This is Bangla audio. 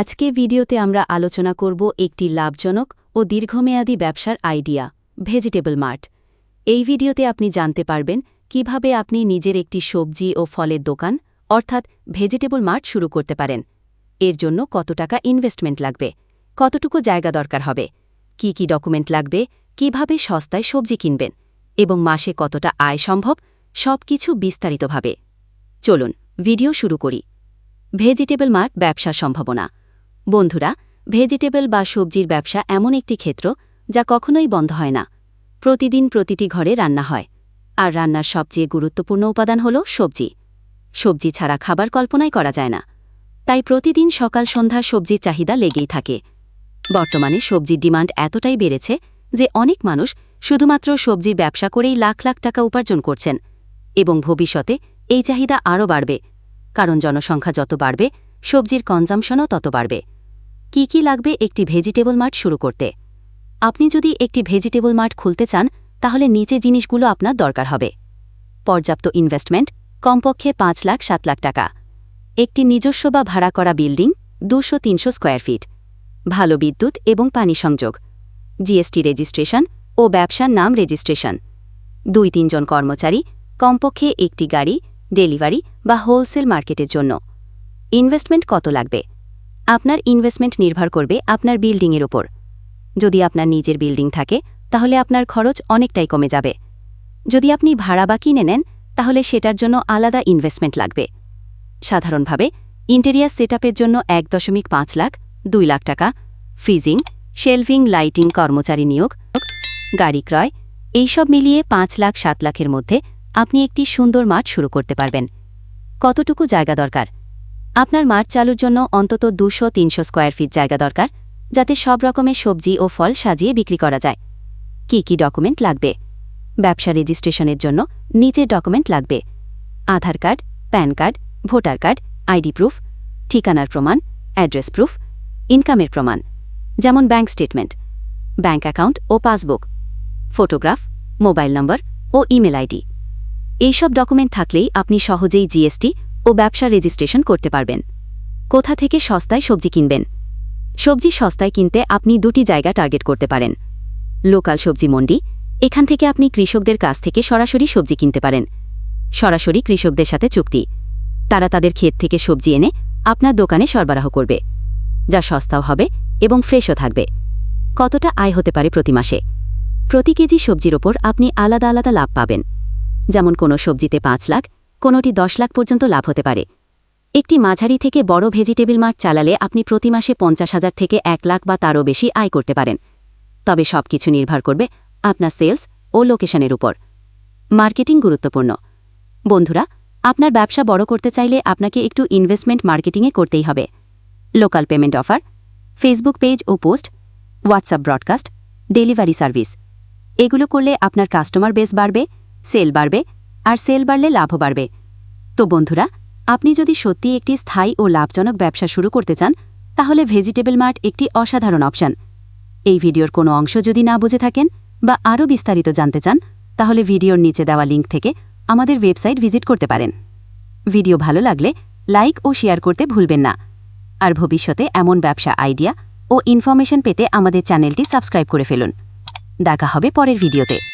আজকে ভিডিওতে আমরা আলোচনা করব একটি লাভজনক ও দীর্ঘমেয়াদী ব্যবসার আইডিয়া, ভেজিটেবল মার্ট। এই ভিডিওতে আপনি জানতে পারবেন কীভাবে আপনি নিজের একটি সবজি ও ফলের দোকান, অর্থাৎ ভেজিটেবল মার্ট শুরু করতে পারেন। এর জন্য কত টাকা ইনভেস্টমেন্ট লাগবে? কতটুকু জায়গা দরকার হবে? কি কি ডকুমেন্ট লাগবে? কীভাবে সস্তায় সবজি কিনবেন? এবং মাসে কতটা আয় সম্ভব? সব কিছু বিস্তারিতভাবে। চলুন, ভিডিও শুরু করি। ভেজিটেবল মার্ট ব্যবসা সম্ভাবনা। বন্ধুরা, ভেজিটেবল বা সবজির ব্যবসা এমন একটি ক্ষেত্র যা কখনোই বন্ধ হয় না। প্রতিদিন প্রতিটি ঘরে রান্না হয়। আর রান্নার সবচেয়ে গুরুত্বপূর্ণ উপাদান হল সবজি। সবজি ছাড়া খাবার কল্পনাই করা যায় না। তাই প্রতিদিন সকাল সন্ধ্যা সবজির চাহিদা লেগেই থাকে। বর্তমানে সবজির ডিমান্ড এতটাই বেড়েছে যে অনেক মানুষ শুধুমাত্র সবজির ব্যবসা করেই লাখ লাখ টাকা উপার্জন করছেন এবং ভবিষ্যতে এই চাহিদা আরও বাড়বে। কারণ জনসংখ্যা যত বাড়বে, সবজির কনজামশনও তত বাড়বে। কি কি লাগবে একটি ভেজিটেবল মার্ট শুরু করতে? আপনি যদি একটি ভেজিটেবল মার্ট খুলতে চান, তাহলে নিচে জিনিসগুলো আপনার দরকার হবে। পর্যাপ্ত ইনভেস্টমেন্ট কমপক্ষে পাঁচ লাখ, সাত লাখ টাকা। একটি নিজস্ব বা ভাড়া করা বিল্ডিং দুশো, তিনশো স্কোয়ার ফিট ভালো বিদ্যুৎ এবং পানি সংযোগ। জিএসটি রেজিস্ট্রেশন ও ব্যবসার নাম রেজিস্ট্রেশন দুই, তিনজন কর্মচারী, কমপক্ষে একটি গাড়ি ডেলিভারি বা হোলসেল মার্কেটের জন্য। ইনভেস্টমেন্ট কত লাগবে? আপনার ইনভেস্টমেন্ট নির্ভর করবে আপনার বিল্ডিংয়ের ওপর যদি আপনার নিজের বিল্ডিং থাকে, তাহলে আপনার খরচ অনেকটাই কমে যাবে। যদি আপনি ভাড়া বা কিনে নেন, তাহলে সেটার জন্য আলাদা ইনভেস্টমেন্ট লাগবে। সাধারণভাবে ইন্টেরিয়ার সেটআপের জন্য এক দশমিক পাঁচ লাখ, দুই লাখ টাকা ফ্রিজিং শেলভিং লাইটিং কর্মচারী নিয়োগ, গাড়ি ক্রয়, এইসব মিলিয়ে পাঁচ লাখ, সাত লাখের মধ্যে আপনি একটি সুন্দর মাঠ শুরু করতে পারবেন। কতটুকু জায়গা দরকার? আপনার মাঠ চালুর জন্য অন্তত দুশো তিনশো স্কোয়ার ফিট জায়গা দরকার, যাতে সব রকমের সবজি ও ফল সাজিয়ে বিক্রি করা যায়। কি কি ডকুমেন্ট লাগবে? ব্যবসা রেজিস্ট্রেশনের জন্য নিচের ডকুমেন্ট লাগবে। Aadhaar card, PAN card, voter card, ID proof, ঠিকানার প্রমাণ, অ্যাড্রেস প্রুফ, ইনকামের প্রমাণ, যেমন ব্যাংক স্টেটমেন্ট, ব্যাংক অ্যাকাউন্ট ও পাসবুক, ফটোগ্রাফ, মোবাইল নম্বর ও ইমেল আইডি। এইসব ডকুমেন্ট থাকলেই আপনি সহজেই জিএসটি ও ব্যবসা রেজিস্ট্রেশন করতে পারবেন। কোথা থেকে সস্তায় সবজি কিনবেন? সবজি সস্তায় কিনতে আপনি দুটি জায়গা টার্গেট করতে পারেন। লোকাল সবজি মন্ডি, এখান থেকে আপনি কৃষকদের কাছ থেকে সরাসরি সবজি কিনতে পারেন। সরাসরি কৃষকদের সাথে চুক্তি। তারা তাদের ক্ষেত থেকে সবজি এনে আপনার দোকানে সরবরাহ করবে, যা সস্তাও হবে এবং ফ্রেশও থাকবে। কতটা আয় হতে পারে প্রতি মাসে? প্রতি কেজি সবজির ওপর আপনি আলাদা আলাদা লাভ পাবেন। যেমন কোনো সবজিতে পাঁচ লাখ কোনোটি দশ লাখ পর্যন্ত লাভ হতে পারে। একটি মাঝারি থেকে বড় ভেজিটেবল মার্ট চালালে আপনি প্রতি মাসে পঞ্চাশ হাজার থেকে এক লাখ বা তারও বেশি আয় করতে পারেন। তবে সব কিছু নির্ভর করবে আপনার সেলস ও লোকেশনের উপর। মার্কেটিং গুরুত্বপূর্ণ। বন্ধুরা, আপনার ব্যবসা বড় করতে চাইলে আপনাকে একটু ইনভেস্টমেন্ট মার্কেটিংয়ে করতেই হবে। Local payment offer Facebook page ও post WhatsApp broadcast delivery service এগুলো করলে আপনার কাস্টমার বেস বাড়বে সেল বাড়বে আর সেল বাড়লে লাভও বাড়বে। তো বন্ধুরা, আপনি যদি সত্যি একটি স্থায়ী ও লাভজনক ব্যবসা শুরু করতে চান, তাহলে ভেজিটেবল মার্ট একটি অসাধারণ অপশন। এই ভিডিওর কোনো অংশ যদি না বুঝে থাকেন বা আরও বিস্তারিত জানতে চান, তাহলে ভিডিওর নিচে দেওয়া লিঙ্ক থেকে আমাদের ওয়েবসাইট ভিজিট করতে পারেন। ভিডিও ভালো লাগলে লাইক ও শেয়ার করতে ভুলবেন না। আর ভবিষ্যতে এমন ব্যবসা, আইডিয়া ও ইনফরমেশন পেতে আমাদের চ্যানেলটি সাবস্ক্রাইব করে ফেলুন। দেখা হবে পরের ভিডিওতে।